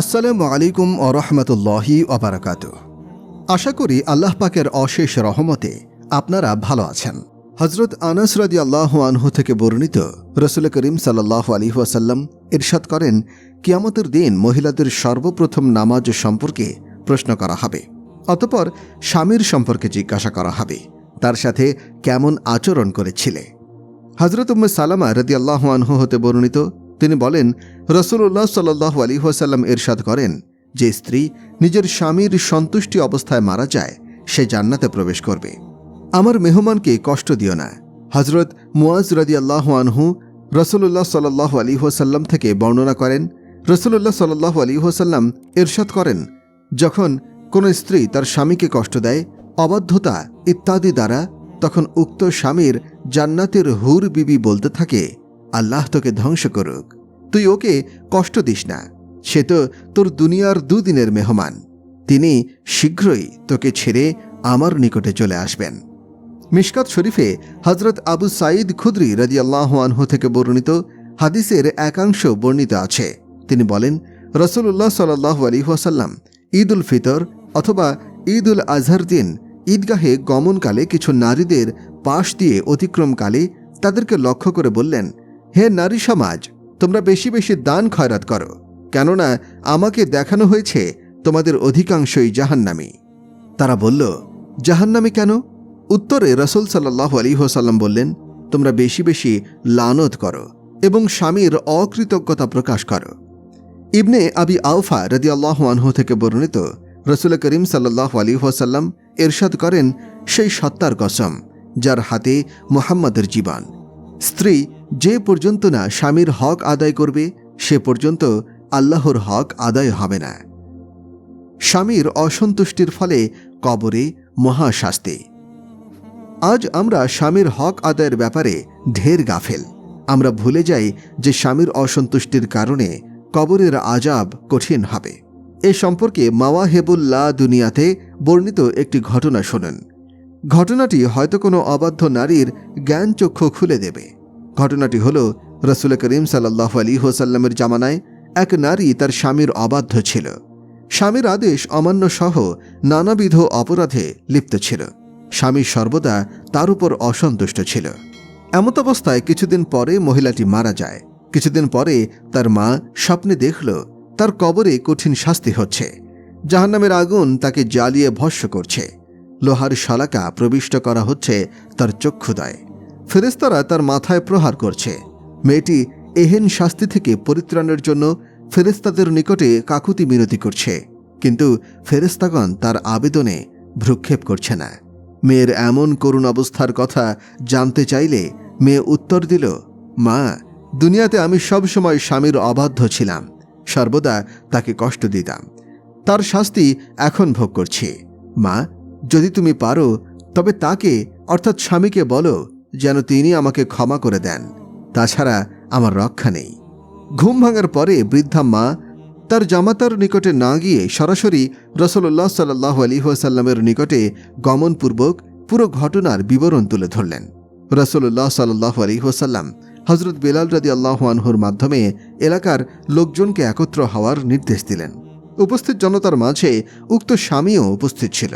আসসালামু আলাইকুম ও রহমতুল্লাহি অবরাকাত আশা করি আল্লাহ পাকের অশেষ রহমতে আপনারা ভালো আছেন। হজরত আনাস রাদি আল্লাহ আনহু থেকে বর্ণিত রসুল করিম সাল্লাহ আলী ওয়াসাল্লাম ইরশাদ করেন, কিয়ামতের দিন মহিলাদের সর্বপ্রথম নামাজ সম্পর্কে প্রশ্ন করা হবে। অতপর স্বামীর সম্পর্কে জিজ্ঞাসা করা হবে, তার সাথে কেমন আচরণ করেছিলে। হজরত উম্মে সালামা রদি আল্লাহ আনহু হতে বর্ণিত তিনি বলেন রসুল্লাহ সাল্লাহ আলী ওয়াসাল্লাম এরশাদ করেন, যে স্ত্রী নিজের স্বামীর সন্তুষ্টি অবস্থায় মারা যায়, সে জান্নাতে প্রবেশ করবে। আমার মেহমানকে কষ্ট দিও না। হজরত মুয়াজ রদি আল্লাহ আনহু রসুল্লাহ সাল্লাহ আলী ওয়াসাল্লাম থেকে বর্ণনা করেন রসুল্লাহ সাল্লাহ আলী ওয়াসাল্লাম এরশাদ করেন, যখন কোনো স্ত্রী তার স্বামীকে কষ্ট দেয়, অবাধ্যতা ইত্যাদি দ্বারা, তখন উক্ত স্বামীর জান্নাতের হুর বিবি বলতে থাকে আল্লাহ তোকে ধ্বংস করুক। তুই ওকে কষ্ট দিস না। সে তো তোর দুনিয়ার দুদিনের মেহমান। তিনি শীঘ্রই তোকে ছেড়ে আমার নিকটে চলে আসবেন। মিশকাত শরীফে হজরত আবু সাঈদ খুদ্রি রাজিয়াল্লাহ আনহু থেকে বর্ণিত হাদিসের একাংশ বর্ণিত আছে। তিনি বলেন রসুল্লাহ সাল্লাহ আলী ওয়াসাল্লাম ঈদ উল ফিতর অথবা ঈদ উল আজহার দিন ঈদগাহে গমনকালে কিছু নারীদের পাশ দিয়ে অতিক্রমকালে তাদেরকে লক্ষ্য করে বললেন হে নারী সমাজ, তোমরা বেশি বেশি দান খয়রাত করো, কেননা আমাকে দেখানো হয়েছে তোমাদের অধিকাংশই জাহান্নামী। তারা বলল, জাহান্নামী কেন? উত্তরে রসুল সাল্লাহ আলী হোসাল্লাম বললেন, তোমরা বেশি বেশি লানত করো এবং স্বামীর অকৃতজ্ঞতা প্রকাশ করো। ইবনে আবি আউফা রদি আল্লাহ আনহু থেকে বর্ণিত রসুল করিম সাল্লাহ আলী হোসাল্লাম এরশাদ করেন, সেই সত্তার কসম, যার হাতে মোহাম্মদের জীবন। স্ত্রী যে পর্যন্ত না স্বামীর হক আদায় করবে, সে পর্যন্ত আল্লাহর হক আদায় হবে না। স্বামীর অসন্তুষ্টির ফলে কবরে মহাশাস্তি। আজ আমরা স্বামীর হক আদায়ের ব্যাপারে ঢের গাফেল। আমরা ভুলে যাই যে স্বামীর অসন্তুষ্টির কারণে কবরের আজাব কঠিন হবে। এ সম্পর্কে মাওয়াহেবুল্লাহ দুনিয়াতে বর্ণিত একটি ঘটনা শোনেন। ঘটনাটি হয়তো কোনো অবাধ্য নারীর জ্ঞান চক্ষু খুলে দেবে। ঘটনাটি হল রসুল করিম সাল্লাহ আলী হোসাল্লামের জামানায় এক নারী তার স্বামীর অবাধ্য ছিল। স্বামীর আদেশ অমান্য সহ নানাবিধ অপরাধে লিপ্ত ছিল। স্বামী সর্বদা তার উপর অসন্তুষ্ট ছিল। এমত অবস্থায় কিছুদিন পরে মহিলাটি মারা যায়। কিছুদিন পরে তার মা স্বপ্নে দেখল, তার কবরে কঠিন শাস্তি হচ্ছে। জাহান্নামের আগুন তাকে জ্বালিয়ে ভস্য করছে। লোহার শলাকা প্রবিষ্ট করা হচ্ছে তার চক্ষুদয়। ফেরেস্তারা তার মাথায় প্রহার করছে। মেয়েটি এহেন শাস্তি থেকে পরিত্রাণের জন্য ফেরেস্তাদের নিকটে কাকুতি মিনতি করছে। কিন্তু ফেরেস্তাগণ তার আবেদনে ভ্রুক্ষেপ করছে না। মেয়ের এমন করুণ অবস্থার কথা জানতে চাইলে মেয়ে উত্তর দিল, মা, দুনিয়াতে আমি সবসময় স্বামীর অবাধ্য ছিলাম। সর্বদা তাকে কষ্ট দিতাম। তার শাস্তি এখন ভোগ করছি। মা, যদি তুমি পারো, তবে তাকে, অর্থাৎ স্বামীকে বলো যেন তিনি আমাকে ক্ষমা করে দেন। তাছাড়া আমার রক্ষা নেই। ঘুম ভাঙার পরে বৃদ্ধা মা তার জামাতার নিকটে না গিয়ে সরাসরি রসল্লাহ সাল্লাহ আলিহাসাল্লামের নিকটে গমনপূর্বক পুরো ঘটনার বিবরণ তুলে ধরলেন। রসল্লাহ সাল্লাহ আলিহাসাল্লাম হজরত বেলাল রাদি আল্লাহ আনহুর মাধ্যমে এলাকার লোকজনকে একত্র হওয়ার নির্দেশ দিলেন। উপস্থিত জনতার মাঝে উক্ত স্বামীও উপস্থিত ছিল।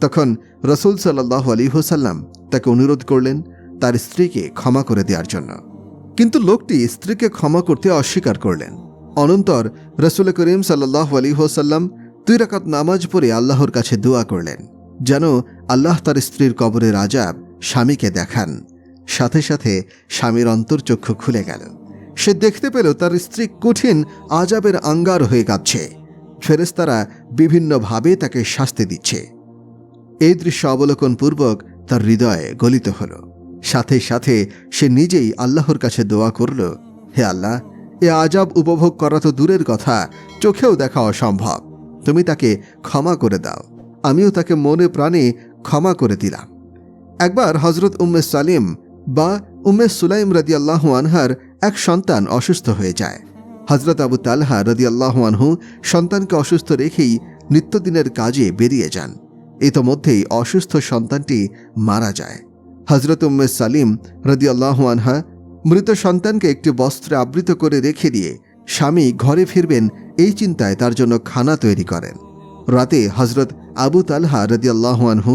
তখন রসুল সাল্লাহ আলী হোসাল্লাম তাকে অনুরোধ করলেন তার স্ত্রীকে ক্ষমা করে দেওয়ার জন্য। কিন্তু লোকটি স্ত্রীকে ক্ষমা করতে অস্বীকার করলেন। অনন্তর রসুল করিম সাল্লাহ আলী হোসাল্লাম দুই রাকাত নামাজ পড়ে আল্লাহর কাছে দোয়া করলেন, যেন আল্লাহ তার স্ত্রীর কবরের আজাব স্বামীকে দেখান। সাথে সাথে স্বামীর অন্তর্চক্ষু খুলে গেল। সে দেখতে পেল তার স্ত্রী কঠিন আজাবের আঙ্গার হয়ে কাঁদছে ফেরেস্তারা বিভিন্নভাবে তাকে শাস্তি দিচ্ছে। এই দৃশ্য অবলোকনপূর্বক তার হৃদয়ে গলিত হল। সাথে সাথে সে নিজেই আল্লাহর কাছে দোয়া করল, হে আল্লাহ, এ আজাব উপভোগ করা তো দূরের কথা, চোখেও দেখা অসম্ভব। তুমি তাকে ক্ষমা করে দাও। আমিও তাকে মনে প্রাণে ক্ষমা করে দিলাম। একবার হজরত উম্মে সালিম বা উম্মে সুলাইম রদি আল্লাহ আনহার এক সন্তান অসুস্থ হয়ে যায়। হজরত আবু তালহা রদি আল্লাহ আনহু সন্তানকে অসুস্থ রেখেই নিত্যদিনের কাজে বেরিয়ে যান। ইতোমধ্যেই অসুস্থ সন্তানটি মারা যায়। হজরত উম্মে সালিম রদি আনহা মৃত সন্তানকে একটি বস্ত্রে আবৃত করে রেখে দিয়ে স্বামী ঘরে ফিরবেন, এই চিন্তায় তার জন্য খানা তৈরি করেন। রাতে হজরত আবু তালহা রদিয়াল্লাহানহু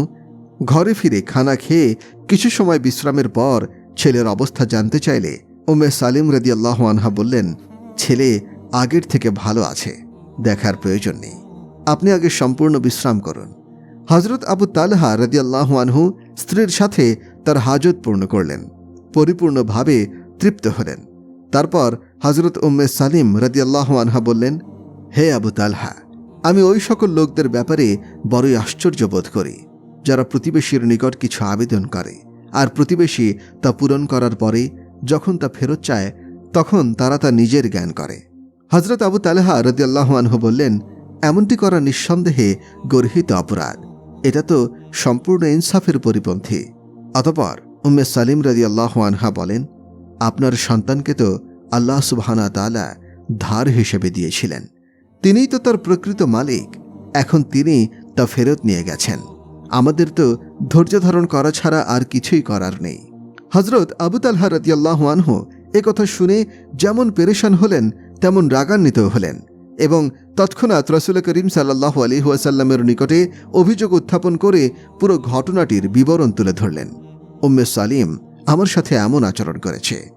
ঘরে ফিরে খানা খেয়ে কিছু সময় বিশ্রামের পর ছেলের অবস্থা জানতে চাইলে উমে সালিম রদিয়াল্লাহ আনহা বললেন, ছেলে আগের থেকে ভালো আছে, দেখার প্রয়োজন নেই। আপনি আগে সম্পূর্ণ বিশ্রাম করুন। হজরত আবু তালহা রদিয়াল্লাহ আনহু স্ত্রীর সাথে তার হাজত পূর্ণ করলেন, পরিপূর্ণভাবে তৃপ্ত হলেন। তারপর হজরত উম্মে সালিম রদিয়াল্লাহ আনহা বললেন, হে আবু তালহা, আমি ওই সকল লোকদের ব্যাপারে বড়ই আশ্চর্য বোধ করি, যারা প্রতিবেশীর নিকট কিছু আবেদন করে, আর প্রতিবেশী তা পূরণ করার পরে যখন তা ফেরত চায়, তখন তারা তা নিজের জ্ঞান করে। হজরত আবু তালেহা রদিয়াল্লাহ আনহু বললেন, এমনটি করা নিঃসন্দেহে গর্হিত অপরাধ। এটা তো সম্পূর্ণ ইনসাফের পরিপন্থী। অতপর উম্মে সালিম রদিয়াল্লাহ আনহা বলেন, আপনার সন্তানকে তো আল্লাহ সুবহানা তালা ধার হিসেবে দিয়েছিলেন। তিনিই তো তার প্রকৃত মালিক, এখন তিনি তা ফেরত নিয়ে গেছেন। আমাদের তো ধৈর্য ধারণ করা ছাড়া আর কিছুই করার নেই। হজরত আবু তালহা রতিয়াল্লাহ আনহু কথা শুনে যেমন পেরেশান হলেন, তেমন রাগান্বিত হলেন। এবং তৎক্ষণাৎ রসুল করিম সাল্লাহ আলী ওয়াসাল্লামের নিকটে অভিযোগ উত্থাপন করে পুরো ঘটনাটির বিবরণ তুলে ধরলেন। উম্মে সালিম আমার সাথে এমন আচরণ করেছে।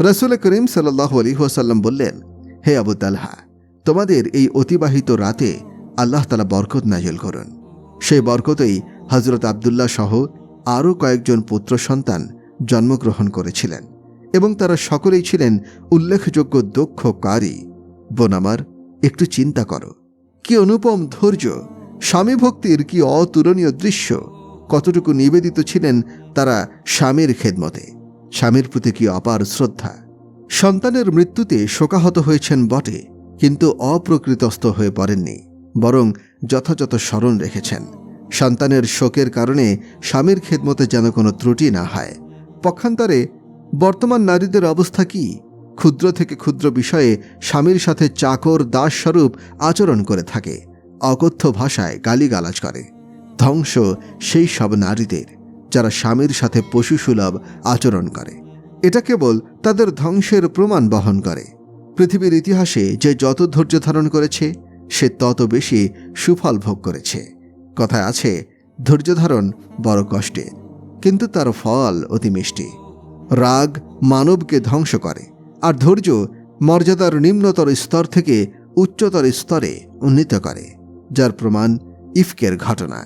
রসুল করিম সাল্লাহ আলী ওয়াসাল্লাম বললেন, হে আবু তোমাদের এই অতিবাহিত রাতে আল্লাহ তালা বরকত নাজিল করুন। সেই বরকতেই হজরত আবদুল্লাহ সহ আরও কয়েকজন পুত্র সন্তান জন্মগ্রহণ করেছিলেন এবং তারা সকলেই ছিলেন উল্লেখযোগ্য দক্ষ কারি। বোন আমার একটু চিন্তা করো। কি অনুপম ধৈর্য? স্বামী ভক্তির কি অতুলনীয় দৃশ্য? কতটুকু নিবেদিত ছিলেন তারা স্বামীর খেদমতে। স্বামীর প্রতি কি অপার শ্রদ্ধা? সন্তানের মৃত্যুতে শোকাহত হয়েছেন বটে, কিন্তু অপ্রকৃতস্থ হয়ে পড়েননি, বরং যথাযথ স্মরণ রেখেছেন। সন্তানের শোকের কারণে স্বামীর খেদমতে যেন কোনো ত্রুটি না হয়। পক্ষান্তরে বর্তমান নারীদের অবস্থা কি? ক্ষুদ্র থেকে ক্ষুদ্র বিষয়ে স্বামীর সাথে চাকর দাসস্বরূপ আচরণ করে থাকে, অকথ্য ভাষায় গালিগালাজ করে। ধ্বংস সেই সব নারীদের, যারা স্বামীর সাথে পশুসুলভ আচরণ করে। এটা কেবল তাদের ধ্বংসের প্রমাণ বহন করে। পৃথিবীর ইতিহাসে যে যত ধৈর্য ধারণ করেছে, সে তত বেশি সুফল ভোগ করেছে। কথায় আছে, ধৈর্য ধারণ বড় কষ্টের, কিন্তু তার ফল অতি মিষ্টি। রাগ মানবকে ধ্বংস করে। আর ধৈর্য মর্যাদার নিম্নতর স্তর থেকে উচ্চতর স্তরে উন্নীত করে, যার প্রমাণ ইফকের ঘটনা।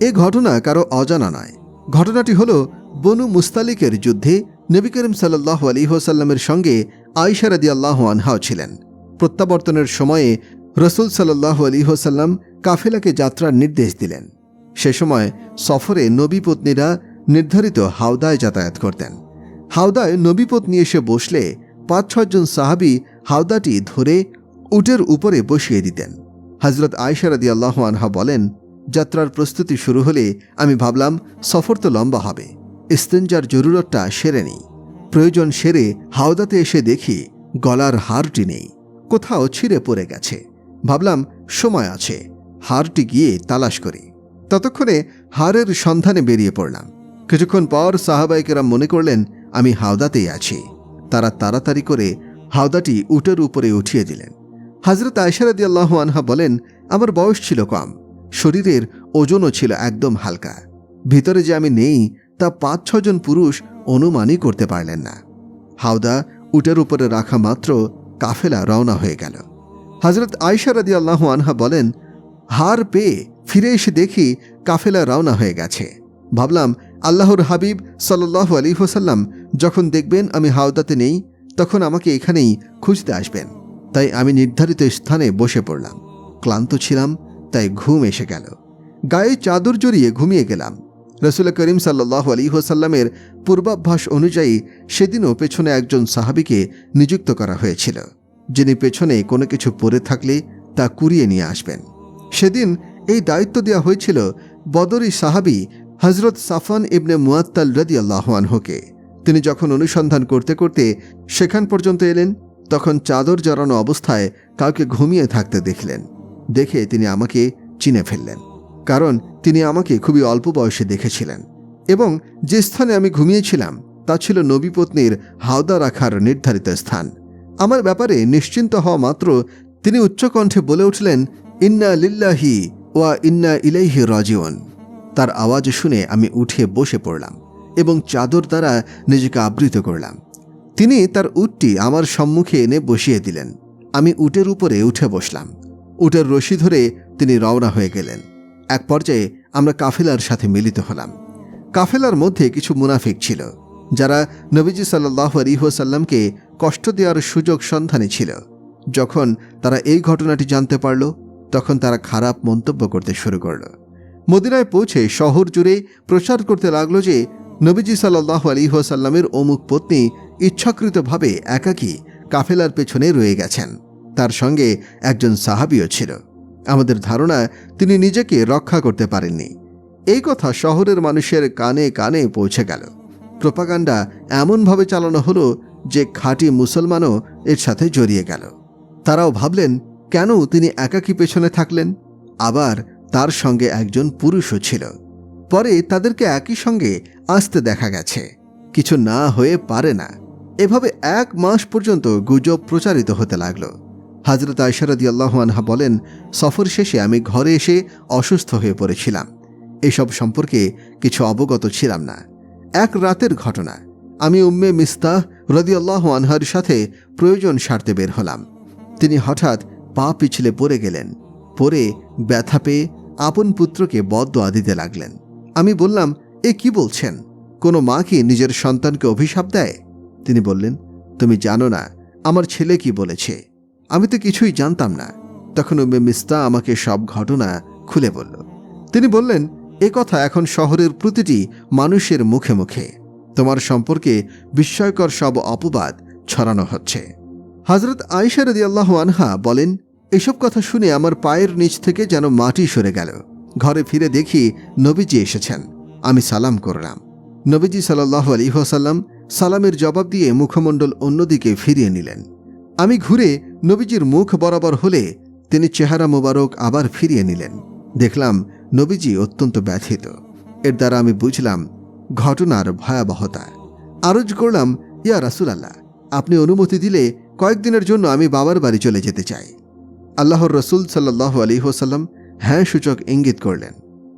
এ ঘটনা কারও অজানা নয়। ঘটনাটি হল বনু মুস্তালিকের যুদ্ধে নবী করিম সাল্লাহ আলী হোসাল্লামের সঙ্গে আয়সা রাদি আল্লাহ আনহাও ছিলেন। প্রত্যাবর্তনের সময়ে রসুল সাল্লাহ আলী হোসাল্লাম কাফেলাকে যাত্রার নির্দেশ দিলেন। সে সময় সফরে নবী পত্নীরা নির্ধারিত হাওদায় যাতায়াত করতেন। হাওদায় নবীপথ নিয়ে এসে বসলে পাঁচ ছজন সাহাবি হাওদাটি ধরে উটের উপরে বসিয়ে দিতেন। হজরত আয়সা রাদি আল্লাহ আনহা বলেন, যাত্রার প্রস্তুতি শুরু হলে আমি ভাবলাম সফর তো লম্বা হবে, ইস্তেঞ্জার জরুরতটা সেরে নেই। প্রয়োজন সেরে হাওদাতে এসে দেখি গলার হারটি নেই, কোথাও ছিঁড়ে পড়ে গেছে। ভাবলাম সময় আছে, হারটি গিয়ে তালাশ করি। ততক্ষণে হারের সন্ধানে বেরিয়ে পড়লাম। কিছুক্ষণ পর সাহাবাইকেরা মনে করলেন আমি হাওদাতেই আছি। তারা তাড়াতাড়ি করে হাওদাটি উটের উপরে উঠিয়ে দিলেন। হাজরত আয়সারাদি আল্লাহ আনহা বলেন, আমার বয়স ছিল কম, শরীরের ওজনও ছিল একদম হালকা। ভিতরে যে আমি নেই, তা পাঁচ ছজন পুরুষ অনুমানই করতে পারলেন না। হাওদা উটের উপরে রাখা মাত্র কাফেলা রওনা হয়ে গেল। হজরত আয়সা রাদি আল্লাহ আনহা বলেন, হার পেয়ে ফিরে এসে দেখি কাফেলা রওনা হয়ে গেছে। ভাবলাম আল্লাহর হাবিব সাল্লাহ আলী হোসাল্লাম যখন দেখবেন আমি হাওদাতে নেই, তখন আমাকে এখানেই খুঁজতে আসবেন। তাই আমি নির্ধারিত স্থানে বসে পড়লাম। ক্লান্ত ছিলাম, তাই ঘুম এসে গেল। গায়ে চাদর জড়িয়ে ঘুমিয়ে গেলাম। রসুল করিম সাল্লাহ আলী হোসাল্লামের পূর্বাভ্যাস অনুযায়ী সেদিনও পেছনে একজন সাহাবিকে নিযুক্ত করা হয়েছিল, যিনি পেছনে কোনো কিছু পরে থাকলে তা কুড়িয়ে নিয়ে আসবেন। সেদিন এই দায়িত্ব দেওয়া হয়েছিল বদরি সাহাবি হজরত সাফান ইবনে মুয়াত্তাল রদি আল্লাহানহকে তিনি যখন অনুসন্ধান করতে করতে সেখান পর্যন্ত এলেন, তখন চাদর জড়ানো অবস্থায় কাউকে ঘুমিয়ে থাকতে দেখলেন। দেখে তিনি আমাকে চিনে ফেললেন, কারণ তিনি আমাকে খুবই অল্প বয়সে দেখেছিলেন। এবং যে স্থানে আমি ঘুমিয়েছিলাম, তা ছিল নবীপত্নীর হাওদা রাখার নির্ধারিত স্থান। আমার ব্যাপারে নিশ্চিন্ত হওয়া মাত্র তিনি উচ্চকণ্ঠে বলে উঠলেন, ইন্না লিল্লাহি ওয়া ইন্না ইলাইহি রাজিউন। তার আওয়াজ শুনে আমি উঠে বসে পড়লাম এবং চাদর দ্বারা নিজেকে আবৃত করলাম। তিনি তার উটটি আমার সম্মুখে এনে বসিয়ে দিলেন। আমি উটের উপরে উঠে বসলাম। উটের রশি ধরে তিনি রওনা হয়ে গেলেন। এক পর্যায়ে আমরা কাফেলার সাথে মিলিত হলাম। কাফেলার মধ্যে কিছু মুনাফিক ছিল, যারা নবীজি সাল্লাহ আলিহাসাল্লামকে কষ্ট দেওয়ার সুযোগ সন্ধানে ছিল। যখন তারা এই ঘটনাটি জানতে পারল, তখন তারা খারাপ মন্তব্য করতে শুরু করল। মদিনায় পৌঁছে শহর জুড়ে প্রচার করতে লাগল যে, নবীজি সাল্লাহ আলী আলিহাসাল্লামের অমুক পত্নী ইচ্ছাকৃতভাবে একাকী কাফেলার পেছনে রয়ে গেছেন। তার সঙ্গে একজন সাহাবিও ছিল। আমাদের ধারণা, তিনি নিজেকে রক্ষা করতে পারেননি। এই কথা শহরের মানুষের কানে কানে পৌঁছে গেল। প্রোপাগান্ডা এমনভাবে চালানো হলো যে, খাঁটি মুসলমানও এর সাথে জড়িয়ে গেল। তারাও ভাবলেন, কেন তিনি একাকী পেছনে থাকলেন? আবার তার সঙ্গে একজন পুরুষও ছিল। পরে তাদেরকে একই সঙ্গে আসতে দেখা গেছে। কিছু না হয়ে পারে না। এভাবে এক মাস পর্যন্ত গুজব প্রচারিত হতে লাগল। হাজরত আয়সারদি আল্লাহানহা বলেন, সফর শেষে আমি ঘরে এসে অসুস্থ হয়ে পড়েছিলাম। এসব সম্পর্কে কিছু অবগত ছিলাম না। এক রাতের ঘটনা। আমি উম্মে মিস্তাহ রদিয়াল্লাহ আনহার সাথে প্রয়োজন সারতে বের হলাম। তিনি হঠাৎ পা পিছলে পড়ে গেলেন। পরে ব্যথা পেয়ে আপন পুত্রকে বদদোয়া দিতে লাগলেন। আমি বললাম, এ কি বলছেন? কোনো মা কি নিজের সন্তানকে অভিশাপ দেয়? তিনি বললেন, তুমি জানো না, আমার ছেলে কি বলেছে? আমি তো কিছুই জানতাম না। তখন উম্মে মিস্তা আমাকে সব ঘটনা খুলে বলল। তিনি বললেন, এ কথা এখন শহরের প্রতিটি মানুষের মুখে মুখে। তোমার সম্পর্কে বিস্ময়কর সব অপবাদ ছড়ানো হচ্ছে। হজরত আয়সা রদি আল্লাহ আনহা বলেন এসব কথা শুনে আমার পায়ের নিচ থেকে যেন মাটি সরে গেল। ঘরে ফিরে দেখি নবীজি এসেছেন। আমি সালাম করলাম। নবীজি সাল্লাহ আলী হোসাল্লাম সালামের জবাব দিয়ে মুখমণ্ডল অন্যদিকে ফিরিয়ে নিলেন। আমি ঘুরে নবীজির মুখ বরাবর হলে তিনি চেহারা মোবারক আবার ফিরিয়ে নিলেন। দেখলাম নবীজি অত্যন্ত ব্যথিত। এর দ্বারা আমি বুঝলাম ঘটনার ভয়াবহতা। আরজ করলাম, ইয়া রাসুলাল্লাহ, আপনি অনুমতি দিলে কয়েকদিনের জন্য আমি বাবার বাড়ি চলে যেতে চাই। আল্লাহর রসুল সাল্লাহ আলী হোসাল্লাম হ্যাঁ সূচক ইঙ্গিত করলেন।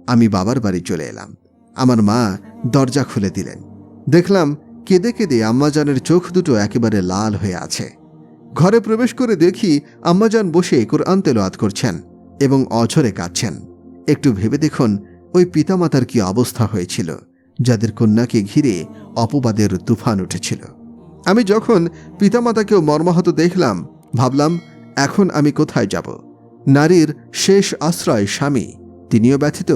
আমি বাবার বাড়ি চলে এলাম। আমার মা দরজা খুলে দিলেন। দেখলাম কেঁদে কেঁদে আম্মাজানের চোখ দুটো একেবারে লাল হয়ে আছে। ঘরে প্রবেশ করে দেখি আম্মাজান বসে কোরআন তেলোয়াত করছেন এবং অঝরে কাঁদছেন। একটু ভেবে দেখুন, ওই পিতামাতার কি অবস্থা হয়েছিল, যাদের কন্যাকে ঘিরে অপবাদের তুফান উঠেছিল। আমি যখন পিতামাতাকেও মর্মাহত দেখলাম, ভাবলাম এখন আমি কোথায় যাব? নারীর শেষ আশ্রয় স্বামী, তিনিও ব্যথিত।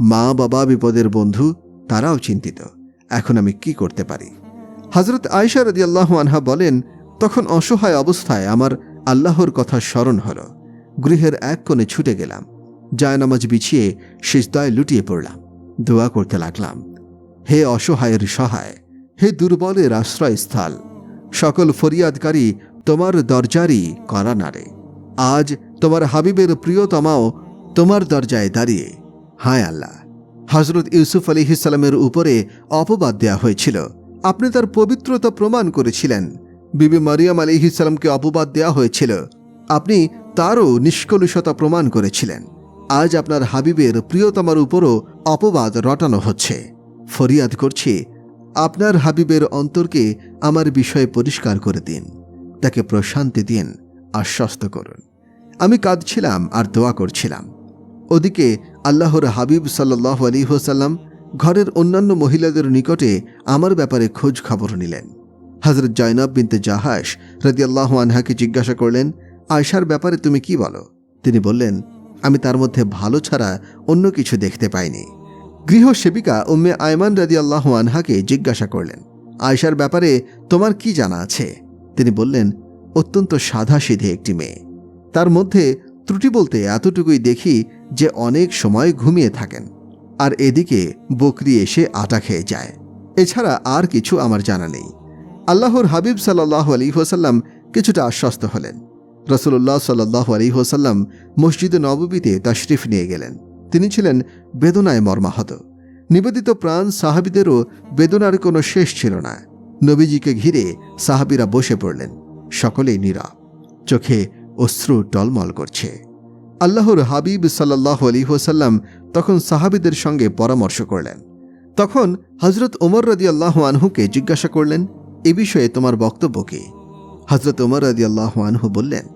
মা বাবা বিপদের বন্ধু, তারাও চিন্তিত। এখন আমি কি করতে পারি? হজরত আয়সা রদি আল্লাহ আনহা বলেন, তখন অসহায় অবস্থায় আমার আল্লাহর কথা স্মরণ হল। গৃহের এক কোণে ছুটে গেলাম। জায়নামাজ বিছিয়ে সিজদায় লুটিয়ে পড়লাম। দোয়া করতে লাগলাম। হে অসহায়ের সহায়, হে দুর্বলের আশ্রয়স্থল। সকল ফরিয়াদকারী তোমার দরজারই করা নারে আজ তোমার হাবিবের প্রিয়তমাও তোমার দরজায় দাঁড়িয়ে। হায় আল্লাহ! হজরত ইউসুফ আলিহিসাল্লামের উপরে অপবাদ দেয়া হয়েছিল। আপনি তার পবিত্রতা প্রমাণ করেছিলেন। বিবি মারিয়াম আলিহিসাল্লামকে অপবাদ দেয়া হয়েছিল। আপনি তারও নিষ্কলুষতা প্রমাণ করেছিলেন। আজ আপনার হাবিবের প্রিয়তমার উপরও অপবাদ রটানো হচ্ছে। ফরিয়াদ করছি, আপনার হাবিবের অন্তরকে আমার বিষয়ে পরিষ্কার করে দিন। তাকে প্রশান্তি দিন আশ্বস্ত করুন। আমি কাঁদছিলাম আর দোয়া করছিলাম। ওদিকে আল্লাহর হাবিব সাল্লাহ আলী হোসাল্লাম ঘরের অন্যান্য মহিলাদের নিকটে আমার ব্যাপারে খোঁজ খবর নিলেন। হজরত জয়নব বিনতে জাহাস রদিয়াল্লাহ আনহাকে জিজ্ঞাসা করলেন আয়সার ব্যাপারে তুমি কি বলো? তিনি বললেন, আমি তার মধ্যে ভালো ছাড়া অন্য কিছু দেখতে পাইনি। গৃহ সেবিকা উম্মে আয়মান রাদি আল্লাহ আনহাকে জিজ্ঞাসা করলেন আয়সার ব্যাপারে তোমার কি জানা আছে? তিনি বললেন, অত্যন্ত সাদা সিধে একটি মেয়ে। তার মধ্যে ত্রুটি বলতে এতটুকুই দেখি যে অনেক সময় ঘুমিয়ে থাকেন আর এদিকে বকরি এসে আটা খেয়ে যায়। এছাড়া আর কিছু আমার জানা নেই। আল্লাহর হাবিব সাল্লাহ আলী হোসাল্লাম কিছুটা আশ্বস্ত হলেন। রসুল্লাহ সাল্লাহ আলী হোসাল্লাম মসজিদে নববীতে তশরিফ নিয়ে গেলেন। তিনি ছিলেন বেদনায় মর্মাহত। নিবেদিত প্রাণ সাহাবিদেরও বেদনার কোনো শেষ ছিল না। নবীজিকে ঘিরে সাহাবিরা বসে পড়লেন। সকলেই নীরব। চোখে অশ্রু টলমল করছে। আল্লাহর হাবিব সাল্লাহ আলী হোসাল্লাম তখন সাহাবিদের সঙ্গে পরামর্শ করলেন। তখন হজরত ওমর রদি আল্লাহ আনহুকে জিজ্ঞাসা করলেন, এ বিষয়ে তোমার বক্তব্য কি? হজরত ওমর রদি আল্লাহ আনহু বললেন,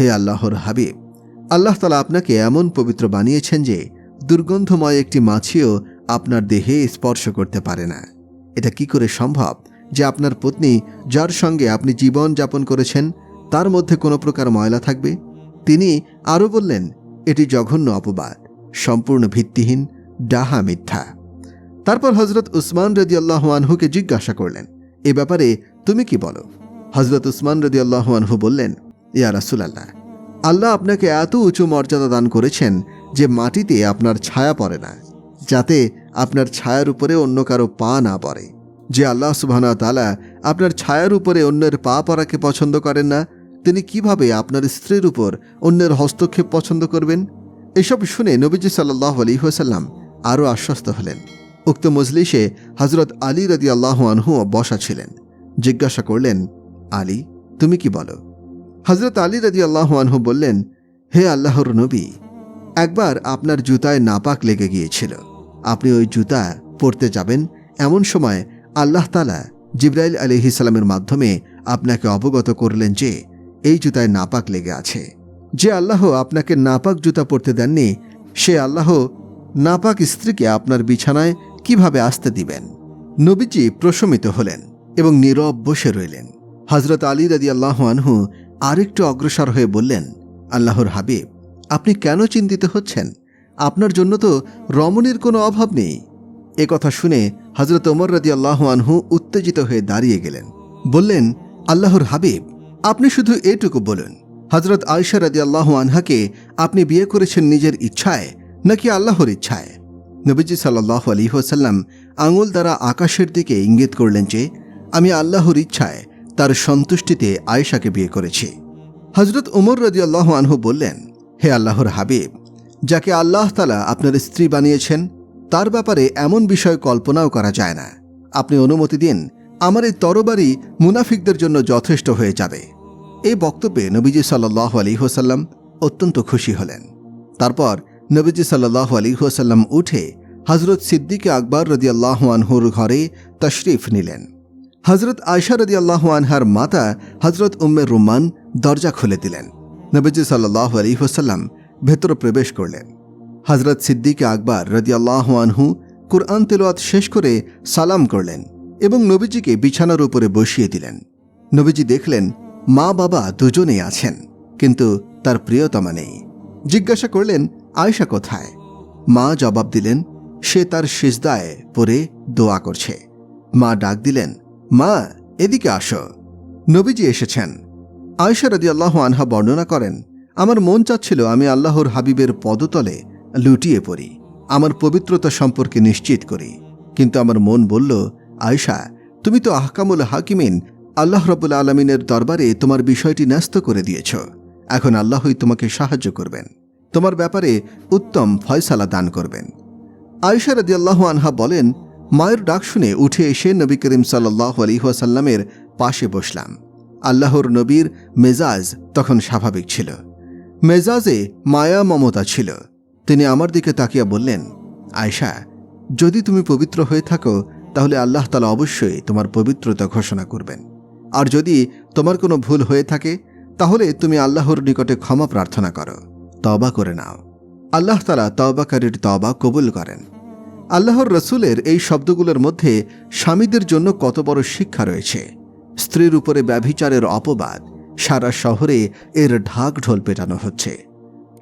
হে আল্লাহর হাবিব, আল্লাহ তালা আপনাকে এমন পবিত্র বানিয়েছেন যে দুর্গন্ধময় একটি মাছিও আপনার দেহে স্পর্শ করতে পারে না। এটা কি করে সম্ভব? যে আপনার পত্নী যার সঙ্গে আপনি জীবন যাপন করেছেন, তার মধ্যে কোনো প্রকার ময়লা থাকবে? তিনি আরও বললেন, এটি জঘন্য অপবাদ, সম্পূর্ণ ভিত্তিহীন, ডাহা মিথ্যা। তারপর হজরত উসমান রদি আল্লাহ আনহুকে জিজ্ঞাসা করলেন, এ ব্যাপারে তুমি কি বলো? হজরত উসমান রদি আল্লাহ আনহু বললেন, ইয়া রাসুলাল্লাহ, আল্লাহ আপনাকে এত উঁচু মর্যাদা দান করেছেন যে মাটিতে আপনার ছায়া পড়ে না, যাতে আপনার ছায়ার উপরে অন্য কারও পা না পড়ে। যে আল্লাহ সুবাহনা তালা আপনার ছায়ার উপরে অন্যের পা পড়াকে পছন্দ করেন না, তিনি কীভাবে আপনার স্ত্রীর উপর অন্যের হস্তক্ষেপ পছন্দ করবেন? এসব শুনে নবীজি সাল্লাহ আলী হোসাল্লাম আরও আশ্বস্ত হলেন। উক্ত মজলিসে হজরত আলী রদি আল্লাহ আনহু বসা ছিলেন। জিজ্ঞাসা করলেন, আলী, তুমি কি বলো? হজরত আলী রদি আল্লাহ আনহু বললেন, হে আল্লাহর নবী, একবার আপনার জুতায় নাপাক লেগে গিয়েছিল। আপনি ওই জুতা পরতে যাবেন, এমন সময় আল্লাহ তালা জিব্রাইল আলিহিসাল্লামের মাধ্যমে আপনাকে অবগত করলেন যে এই জুতায় নাপাক লেগে আছে। যে আল্লাহ আপনাকে নাপাক জুতা পরতে দেননি, সে আল্লাহ নাপাক স্ত্রীকে আপনার বিছানায় কীভাবে আসতে দিবেন? নবীজি প্রশমিত হলেন এবং নীরব বসে রইলেন। হজরত আলী রাদি আল্লাহ আনহু আরেকটু অগ্রসর হয়ে বললেন, আল্লাহর হাবিব, আপনি কেন চিন্তিত হচ্ছেন? আপনার জন্য তো রমণীর কোনো অভাব নেই। কথা শুনে হজরত ওমর রাদি আনহু উত্তেজিত হয়ে দাঁড়িয়ে গেলেন। বললেন, আল্লাহর হাবিব, আপনি শুধু এটুকু বলুন হজরত আয়সা রাদি আনহাকে আপনি বিয়ে করেছেন নিজের ইচ্ছায় নাকি আল্লাহর ইচ্ছায়? নবীজি সাল্লাহ আলী আঙুল দ্বারা আকাশের দিকে ইঙ্গিত করলেন যে, আমি আল্লাহর ইচ্ছায় তার সন্তুষ্টিতে আয়েশাকে বিয়ে করেছি। হজরত উমর রদি আনহু বললেন, হে আল্লাহর হাবিব, যাকে আল্লাহ তালা আপনার স্ত্রী বানিয়েছেন তার ব্যাপারে এমন বিষয় কল্পনাও করা যায় না। আপনি অনুমতি দিন, আমার এই তরবারি মুনাফিকদের জন্য যথেষ্ট হয়ে যাবে। এই বক্তব্যে নবীজি সাল্লাহ আলী হোসাল্লাম অত্যন্ত খুশি হলেন। তারপর নবীজি সাল্লাহ আলী হোসাল্লাম উঠে হজরত সিদ্দিকে আকবর রদি আল্লাহ আনহুর ঘরে তশরিফ নিলেন। হজরত আয়সা রদি আল্লাহ আনহার মাতা হজরত উম্মের রুমান দরজা খুলে দিলেন। নবীজি সাল্লাহ আলী হোসাল্লাম ভেতর প্রবেশ করলেন। হজরত সিদ্দিকে আকবর রদিয়াল্লাহ আনহু কুরআন তেলোয়াত শেষ করে সালাম করলেন এবং নবীজিকে বিছানার উপরে বসিয়ে দিলেন। নবীজি দেখলেন মা বাবা দুজনেই আছেন, কিন্তু তার প্রিয়তমা নেই। জিজ্ঞাসা করলেন আয়সা কোথায়? মা জবাব দিলেন, সে তার সিজদায় পরে দোয়া করছে। মা ডাক দিলেন, মা, এদিকে আসো। নবীজি এসেছেন। আয়সা রদি আল্লাহ আনহা বর্ণনা করেন, আমার মন চাচ্ছিল আমি আল্লাহর হাবিবের পদতলে লুটিয়ে পড়ি। আমার পবিত্রতা সম্পর্কে নিশ্চিত করি। কিন্তু আমার মন বলল আয়সা তুমি তো আহকামুল হাকিমিন। আল্লাহ রবুল আলমিনের দরবারে তোমার বিষয়টি ন্যস্ত করে দিয়েছ। এখন আল্লাহই তোমাকে সাহায্য করবেন। তোমার ব্যাপারে উত্তম ফয়সালা দান করবেন। আয়সা রদি আল্লাহ আনহা বলেন, মায়ের ডাক শুনে উঠে এসে নবী করিম সাল্লাহ আলিহাসাল্লামের পাশে বসলাম। আল্লাহর নবীর মেজাজ তখন স্বাভাবিক ছিল। মেজাজে মায়া মমতা ছিল। তিনি আমার দিকে তাকিয়া বললেন আয়সা যদি তুমি পবিত্র হয়ে থাকো, তাহলে আল্লাহ তালা অবশ্যই তোমার পবিত্রতা ঘোষণা করবেন। আর যদি তোমার কোনো ভুল হয়ে থাকে, তাহলে তুমি আল্লাহর নিকটে ক্ষমা প্রার্থনা করো তবা করে নাও। আল্লাহ তালা তবাকারীর তবা কবুল করেন। আল্লাহর রসুলের এই শব্দগুলোর মধ্যে স্বামীদের জন্য কত বড় শিক্ষা রয়েছে। স্ত্রীর উপরে ব্যভিচারের অপবাদ সারা শহরে এর ঢাক ঢোল পেটানো হচ্ছে।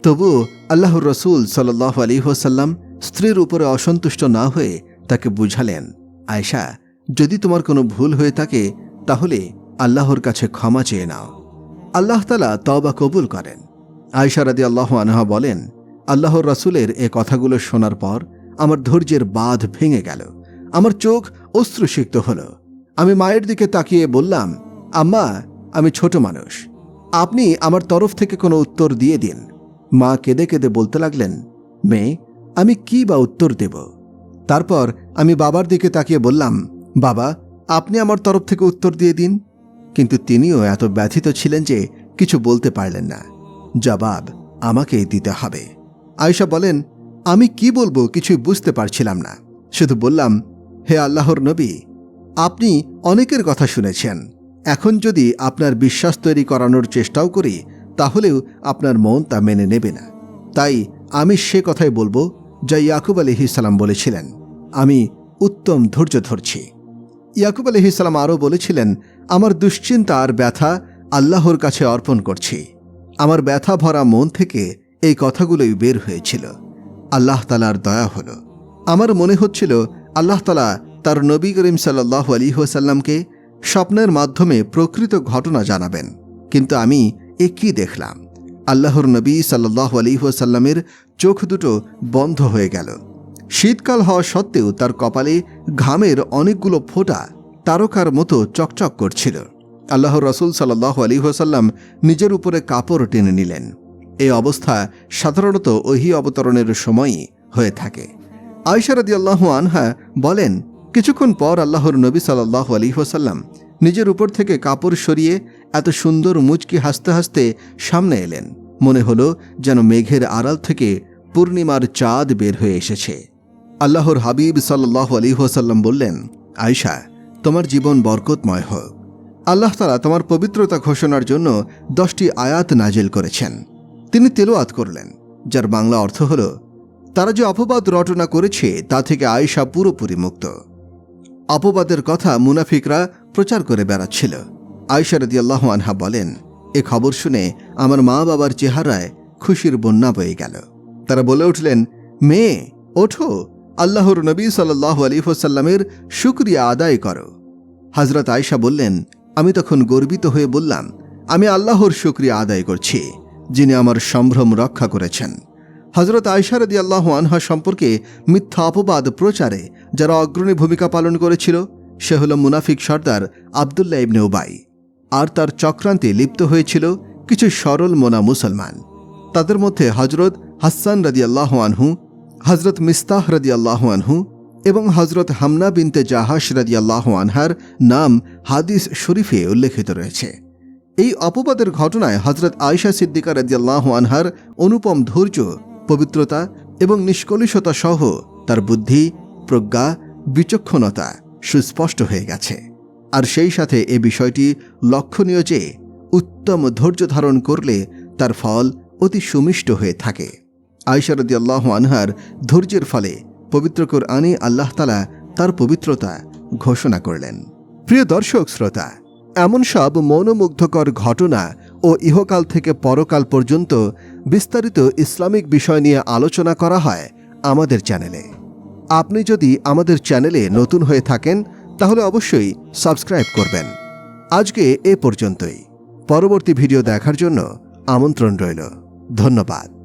তবু আল্লাহর রসুল সাল্লাহ আলী হোসাল্লাম স্ত্রীর উপরে অসন্তুষ্ট না হয়ে তাকে বুঝালেন আয়সা যদি তোমার কোনো ভুল হয়ে থাকে, তাহলে আল্লাহর কাছে ক্ষমা চেয়ে নাও। আল্লাহ তালা তবা কবুল করেন। আয়সা রাদি আল্লাহ আনহা বলেন, আল্লাহর রাসুলের এ কথাগুলো শোনার পর আমার ধৈর্যের বাঁধ ভেঙে গেল, আমার চোখ অশ্রুসিক্ত হল। আমি মায়ের দিকে তাকিয়ে বললাম, আম্মা, আমি ছোট মানুষ। আপনি আমার তরফ থেকে কোনো উত্তর দিয়ে দিন। মা কেঁদে কেঁদে বলতে লাগলেন, মেয়ে, আমি কি বা উত্তর দেব? তারপর আমি বাবার দিকে তাকিয়ে বললাম, বাবা, আপনি আমার তরফ থেকে উত্তর দিয়ে দিন। কিন্তু তিনিও এত ব্যথিত ছিলেন যে কিছু বলতে পারলেন না। জবাব আমাকেই দিতে হবে। আয়েশা বলেন, আমি কি বলব কিছুই বুঝতে পারছিলাম না। শুধু বললাম, হে আল্লাহর নবী, আপনি অনেকের কথা শুনেছেন। এখন যদি আপনার বিশ্বাস তৈরি করানোর চেষ্টাও করি তাহলেও আপনার মন তা মেনে নেবে না। তাই আমি সে কথাই বলব যা ইয়াকুব আলহিসাল্লাম বলেছিলেন। আমি উত্তম ধৈর্য ধরছি। ইয়াকুব আলহিসাল্লাম আরও বলেছিলেন, আমার দুশ্চিন্তা আর ব্যথা আল্লাহর কাছে অর্পণ করছি। আমার ব্যথা ভরা মন থেকে এই কথাগুলোই বের হয়েছিল। আল্লাহ তালার দয়া হল। আমার মনে হচ্ছিল আল্লাহ তালা তার নবী করিম সাল্লাহ আলী ওসাল্লামকে স্বপ্নের মাধ্যমে প্রকৃত ঘটনা জানাবেন। কিন্তু আমি এ কি দেখলাম। আল্লাহর নবী সাল্লাহ আলী ওসাল্লামের চোখ দুটো বন্ধ হয়ে গেল। শীতকাল হওয়া সত্ত্বেও তার কপালে ঘামের অনেকগুলো ফোঁটা তারকার মতো চকচক করছিল। আল্লাহর রসুল সাল্লাহ আলী ওসাল্লাম নিজের উপরে কাপড় টেনে নিলেন। এই অবস্থা সাধারণত ওহি অবতরণের সময়ই হয়ে থাকে। আয়সারদি আল্লাহ আনহা বলেন, কিছুক্ষণ পর আল্লাহর নবী সাল্লাহ আলী ওসাল্লাম নিজের উপর থেকে কাপড় সরিয়ে এত সুন্দর মুচকি হাসতে হাসতে সামনে এলেন। মনে হলো যেন মেঘের আড়াল থেকে পূর্ণিমার চাঁদ বের হয়ে এসেছে। আল্লাহর হাবিব সাল্লাহ আলী ওসাল্লাম বললেন, আয়শা, তোমার জীবন বরকতময় হোক। আল্লাহ তালা তোমার পবিত্রতা ঘোষণার জন্য দশটি আয়াত নাজিল করেছেন। তিনি তেলোয়াত করলেন, যার বাংলা অর্থ হল, তারা যে অপবাদ রটনা করেছে, তা থেকে আয়েশা পুরোপুরি মুক্ত। অপবাদের কথা মুনাফিকরা প্রচার করে বেড়াচ্ছিল। আয়েশা আল্লাহ আনহা বলেন, এ খবর শুনে আমার মা বাবার চেহারায় খুশির বন্যা বয়ে গেল। তারা বলে উঠলেন, মেয়ে, ওঠো, আল্লাহর নবী সাল্লাহ আলিফসাল্লামের শুক্রিয়া আদায় করো। হজরত আয়সা বললেন, আমি তখন গর্বিত হয়ে বললাম, আমি আল্লাহর শুক্রিয়া আদায় করছি, যিনি আমার সম্ভ্রম রক্ষা করেছেন। হজরত আয়সারদি আল্লাহ আনহা সম্পর্কে মিথ্যা অপবাদ প্রচারে যারা অগ্রণী ভূমিকা পালন করেছিল, সে হল মুনাফিক সর্দার আবদুল্লাহ ইবনে উবাই। আর তার চক্রান্তে লিপ্ত হয়েছিল কিছু সরল মোনা মুসলমান। তাদের মধ্যে হজরত হাসান রদি আল্লাহ আনহু হজরত মিস্তাহ রদি আল্লাহ আনহু এবং হজরত হামনা বিনতে জাহাস রদি আল্লাহ আনহার নাম হাদিস শরীফে উল্লেখিত রয়েছে। এই অপবাদের ঘটনায় হজরত আয়সা সিদ্দিকা রাজিয়াল্লাহ আনহার অনুপম ধৈর্য পবিত্রতা এবং নিষ্কলুষতা সহ তার বুদ্ধি, প্রজ্ঞা, বিচক্ষণতা সুস্পষ্ট হয়ে গেছে। আর সেই সাথে এ বিষয়টি লক্ষণীয় যে, উত্তম ধৈর্য ধারণ করলে তার ফল অতি সুমিষ্ট হয়ে থাকে। আয়সারদি আল্লাহ আনহার ধৈর্যের ফলে পবিত্রকর আনে আল্লাহ তালা তার পবিত্রতা ঘোষণা করলেন। প্রিয় দর্শক, শ্রোতা, এমন সব মনোমুগ্ধকর ঘটনা ও ইহকাল থেকে পরকাল পর্যন্ত বিস্তারিত ইসলামিক বিষয় নিয়ে আলোচনা করা হয় আমাদের চ্যানেলে। আপনি যদি আমাদের চ্যানেলে নতুন হয়ে থাকেন, তাহলে অবশ্যই সাবস্ক্রাইব করবেন। আজকে এ পর্যন্তই। পরবর্তী ভিডিও দেখার জন্য আমন্ত্রণ রইল। ধন্যবাদ।